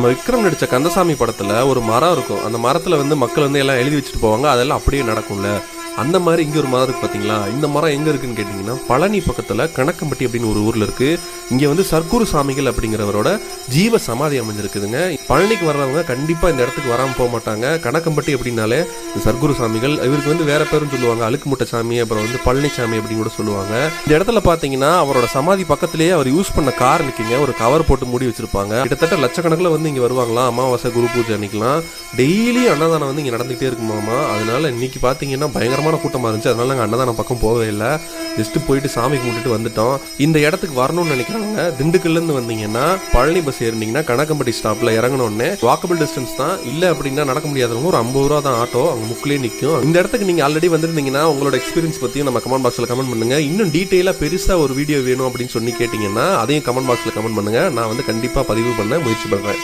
நம்ம விக்ரம் நடிச்ச கந்தசாமி படத்துல ஒரு மரம் இருக்கும். அந்த மரத்துல வந்து மக்கள் வந்து எல்லாம் எழுதி வச்சுட்டு போவாங்க. அதெல்லாம் அப்படியே நடக்கும்ல. அந்த மாதிரி இங்க ஒரு மரம் இருக்கு பாத்தீங்களா? இந்த மரம் எங்க இருக்குன்னு கேட்டீங்கன்னா பழனி பக்கத்துல கணக்கம்பட்டி அப்படின்னு ஒரு ஊர்ல இருக்கு. இங்க வந்து சர்க்குரு சாமிகள் அப்படிங்கிறவரோட ஜீவ சமாதி அமைஞ்சிருக்குதுங்க. பழனிக்கு வர்றவங்க கண்டிப்பாக இந்த இடத்துக்கு வராம போக மாட்டாங்க. கணக்கம்பட்டி அப்படின்னாலே சர்க்குரு சாமிகள் இவருக்கு வந்து வேற பேரும் சொல்லுவாங்க. அழுக்குமுட்டை சாமி அப்புறம் வந்து பழனிசாமி அப்படின்னு கூட சொல்லுவாங்க. இந்த இடத்துல பார்த்தீங்கன்னா அவரோட சமாதி பக்கத்திலேயே அவர் யூஸ் பண்ண கார் நிற்கிங்க ஒரு கவர் போட்டு மூடி வச்சிருப்பாங்க. கிட்டத்தட்ட லட்சக்கணக்கில் வந்து இங்கே வருவாங்களாம். அமாவாசை குரு பூஜை அன்னைக்கலாம் டெய்லி அன்னதானம் வந்து இங்கே நடந்துகிட்டே இருக்குமாமா அதனால இன்னைக்கு பார்த்தீங்கன்னா பயங்கரமான கூட்டமாக இருந்துச்சு. அதனால நாங்கள் அன்னதானம் பக்கம் போகவே இல்லை. ஜஸ்ட்டு போயிட்டு சாமி கும்பிட்டுட்டு வந்துட்டோம். இந்த இடத்துக்கு வரணும்னு நினைக்கிறாங்க. திண்டுக்கல்லேருந்து வந்தீங்கன்னா பழனி பஸ் ஏறினீங்கன்னா கணக்கம்பட்டி ஸ்டாப்ல இறங்கணும்னே வாக்கபிள் டிஸ்டன்ஸ் தான். இல்ல அப்படின்னா நடக்க முடியாதவங்க ஒரு ஐம்பது ரூபா தான் ஆட்டோ அங்க முக்கிலே நிற்கும் இந்த இடத்துக்கு நீங்க ஆல்ரெடி வந்திருந்தீங்கன்னா உங்களோட எக்ஸ்பீரியன்ஸ் பத்தியும் நம்ம கமெண்ட் பாக்ஸ்ல கமெண்ட் பண்ணுங்க. இன்னும் டீட்டெயிலா பெருசா ஒரு வீடியோ வேணும் அப்படின்னு சொல்லி கேட்டீங்கன்னா அதையும் கமெண்ட் பாக்ஸ்ல கமெண்ட் பண்ணுங்க. நான் வந்து கண்டிப்பா பதிவு பண்ண முயற்சி பண்றேன்.